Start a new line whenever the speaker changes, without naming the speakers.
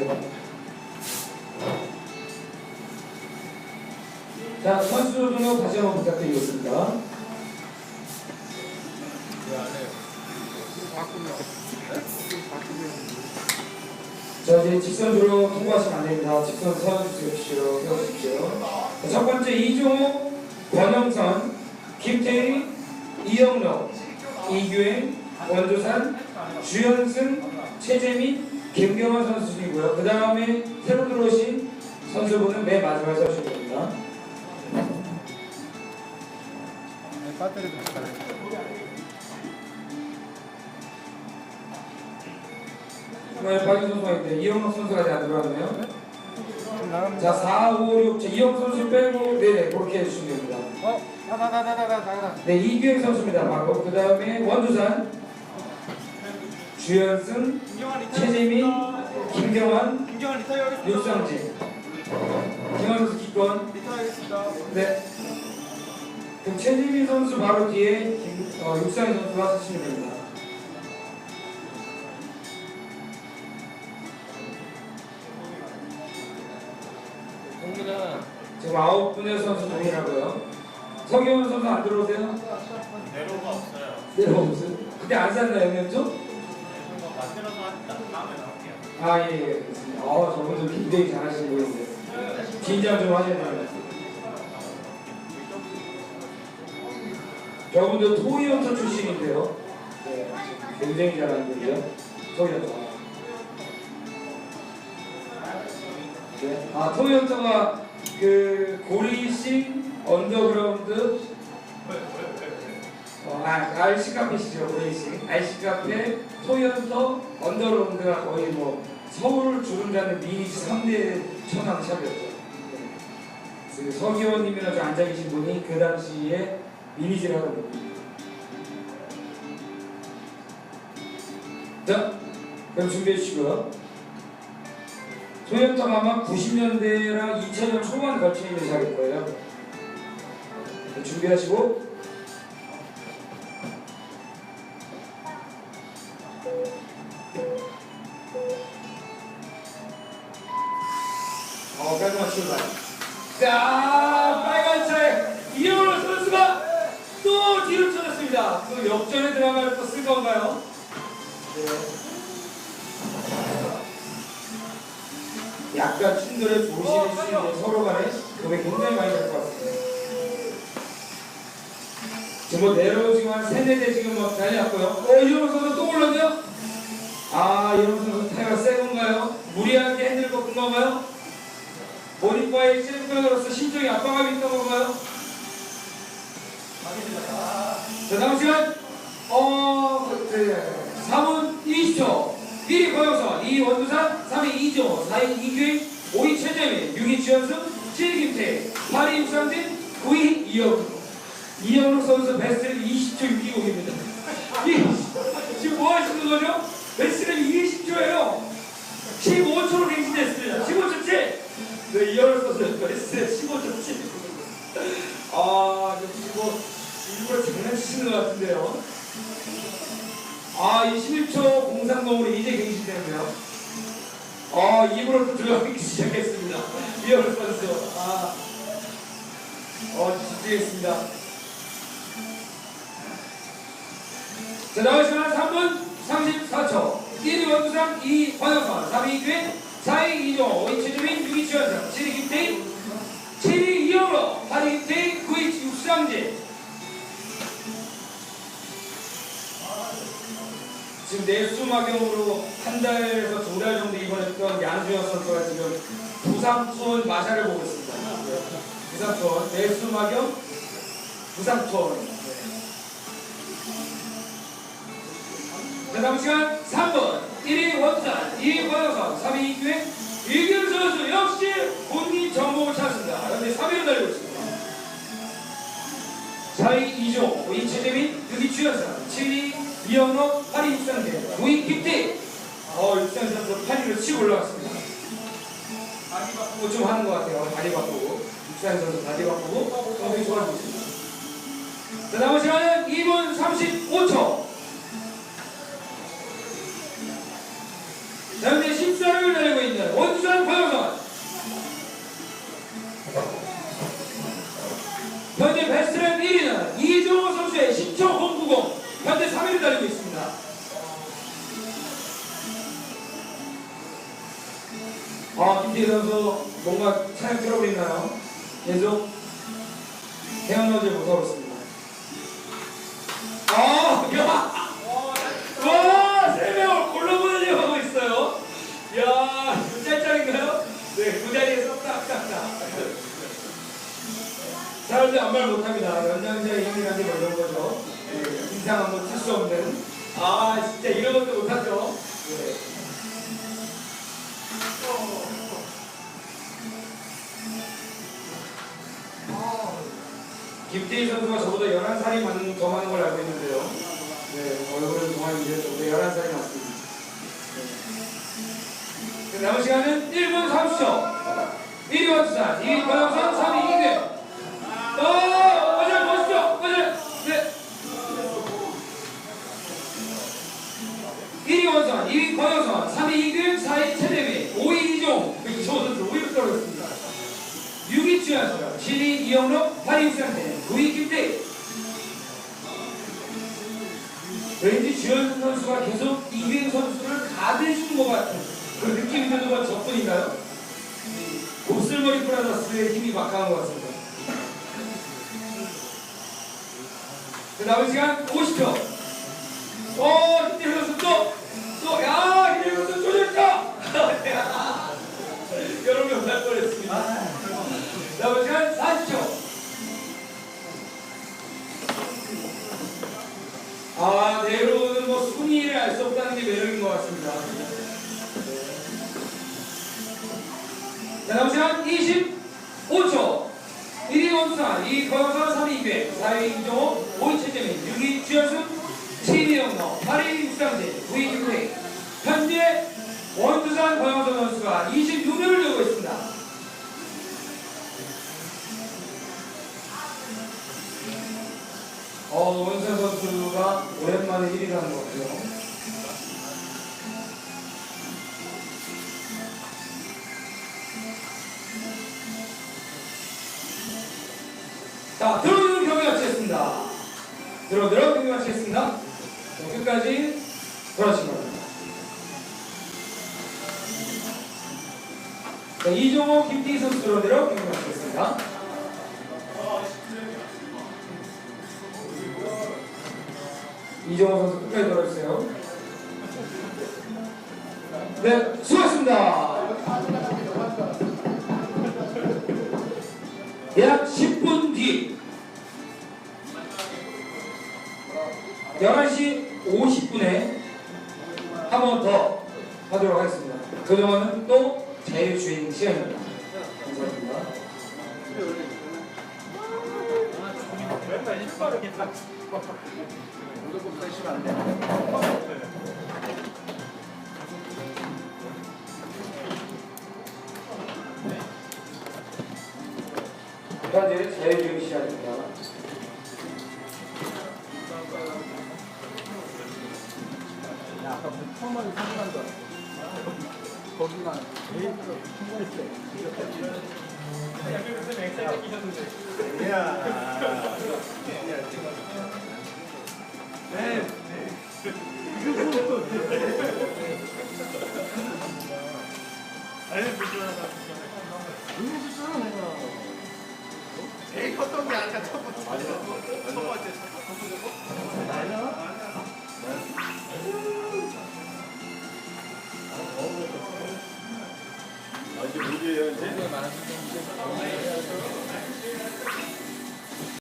네. 자, 선수 등록 다시 한번 부탁드리겠습니다. 자, 이제 직선으로 통과하시면 안 됩니다. 직선 세워주십시오. 세워주십시오. 자, 첫 번째 이종호, 권영선, 김태희, 이영록, 이규행, 원두산, 주현승, 최재민, 김경환 선수들이고요. 그 다음에 새로 들어오신 선수분은 맨 마지막에 서주시면 됩니다.
네, 배터리도 잘해.
정말 빠진 선수가 있는데 이영록 선수가 아직 안 들어왔네요.
나갑니다.
자, 4, 5, 6. 자, 이영 선수 빼고, 네네, 그렇게 해주시면 됩니다.
어, 나나나나나나 나.
네, 이규행 선수입니다. 맞고, 그 다음에 원두산, 주현승, 최재민, 김경환. 육상진. 김환 선수 기권. 네. 그럼 최재민 선수 바로 뒤에 김, 어, 육상진 선수가 서시면 됩니다.
동민아.
지금 아홉 분의 선수 동일하고요. 서기원 선수 안 들어오세요?
내로가 없어요.
내려오세요. 그때 안 샀나요, 연면조? 아, 예, 예. 알겠습니다. 어, 저분들 굉장히 잘하시는 분인데. 긴장 좀 하셔야 됩니다. 저분들 토이언터 출신인데요. 네, 굉장히 잘하는 분이요. 토이언터. 네. 아, 토이언터가 그 고리식 언더그라운드 어, 아, RC 카페시죠, 고리식. RC 카페, 토이언터, 언더그라운드가 거의 뭐 서울을 주름잡는 미니 3대 천왕 샵이었죠. 네. 그 서기원님이랑 저 앉아 계신 분이 그 당시에 미니지를 하던 분입니다. 자, 그럼 준비해 주시고요. 토요타가 아마 90년대랑 2000년 초반 걸쳐 있는 차일 거예요. 네, 준비하시고 또 뒤로 쳐졌습니다. 또 역전의 드라마를 또 쓸 건가요? 네. 약간 충돌을 조심해 주시는 서로 간에 그게 굉장히 많이 될 것 같습니다. 지금 뭐 내려오지만 한 세네 대 지금 뭐 났고요. 어, 이영호 선수 또 올랐네요? 아, 이영호 선수 타이가 세 건가요? 무리하게 핸들 꺾은 건가요? 모니과의 셀프로서 심정이 압박감이 있던 건가요? 자, 다음 시간, 어, 네. 3분 20초. 1위 고영선, 2위 원두산, 3위 이종호, 4위 이규행, 5위 최재민, 6위 지현승, 7위 김태, 8위 육상진, 9위 이영록. 이영록 선수 베스트는 20초 6기록입니다. 지금 뭐 하시는 거죠? 베스트는 20초예요. 15초로 갱신됐습니다. 같은데요. 아, 이 11초 공상공으로 이제 갱신되는데요. 아, 입으로 또 들어가기 시작했습니다. 이영록 선수. 아, 어, 집중했습니다. 자, 나올 시간 3분 34초. 1위 원두상, 2위 권영선, 3위 이규행, 4위 이종호, 5위 최주민, 6위 최현성, 7위 김태희, 7위 이영로, 8위 김태희, 9위 육상진. 지금 내수막염으로 한 달에서 두 달 정도 입원했던 양주현 선수가 지금 부상 투혼 마샤를 보고 있습니다. 네. 부상 투혼, 내수막염, 부상 투혼. 네. 자, 다음 시간 3분 1위 원산, 2위 권영선, 3위 이규행, 이규 선수 역시 본인 정복을 찾습니다. 그런데 3위로 달리고 있습니다. 4위 이종, 5위 최재민, 6위 주현상, 7위 이영로, 8위 육상대, 9위 김태. 어, 육상대 선수 8위로 치고 올라왔습니다. 다리 바꾸고 좀 하는 것 같아요. 다리 바꾸고. 육상대 선수 다리 바꾸고 굉장히 좋아지고 있습니다. 자, 남은 시간은 2분 35초. 자, 현재 아, 김태희 선수 뭔가 차량 있나요? 계속 태양노제 못하고 있습니다. 아, 야! 와, 세 명을 골라보내려고 하고 있어요. 야, 짤짤인가요? 네, 그 자리에 쏙딱딱딱. 사람들이 아무 말 못합니다. 연장자의 힘이라는 게뭐 이런 거죠. 네, 인상 한번 틀수 없는. 아, 진짜 이런 것도 못하죠. 네. 김태희 선수가 저보다 11살이 많은, 더 많은 걸 알고 있는데요. 네, 얼굴은 동안인데 저보다 11살이 많습니다. 네. 네, 남은 시간은 1분 30초. 1위 원투산, 2위 권영선, 3위 이규. 어, 맞아, 멋있죠? 맞아. 네. 1위 원선, 2위 권영선, 3위 이규, 4위 최대미, 5위 이종. 이종 선수 5위로 떨어졌습니다. 6위 주현수, 7위 이영록, 8위 육상태, 9위 김태희. 왠지 주현수 선수가 계속 이규 선수를 가대주는 것 같은 그 느낌이 드는 건 저뿐인가요? 곱슬머리 브라더스의 힘이 막강한 것 같습니다. 그 남은 시간 50초. 어, 선수 또, 또, 야, 자, 남은 시간 25초. 1위 원수산, 2위 거영선, 3위 이규, 4위 이종호, 5위 최재민, 6위 주현수, 7위 영로, 8위 육상진, 9위 김태희. 현재 원두산 거영선 선수가 26명을 누고 있습니다. 어, 원산 선수가 오랜만에 1위를 하는 것 같아요. 들어오도록 경기 마치겠습니다. 자, 끝까지 돌아주신 겁니다. 자, 이종호, 김태희 선수 들어오도록 경기 마치겠습니다. 이종호 선수 끝까지 돌아주세요. 네, 수고하셨습니다. 약 10분 뒤 11시 50분에 한 번 더 하도록 하겠습니다. 그동안은 또 자유주행 시간입니다. 감사합니다. 현재 자유주행 시간입니다.
아까 그 처음 하는 상관도 거기가 제일 통과했을 때.
제일 컸던 게 아니라 첫 번째. 첫 번째.
되게 많은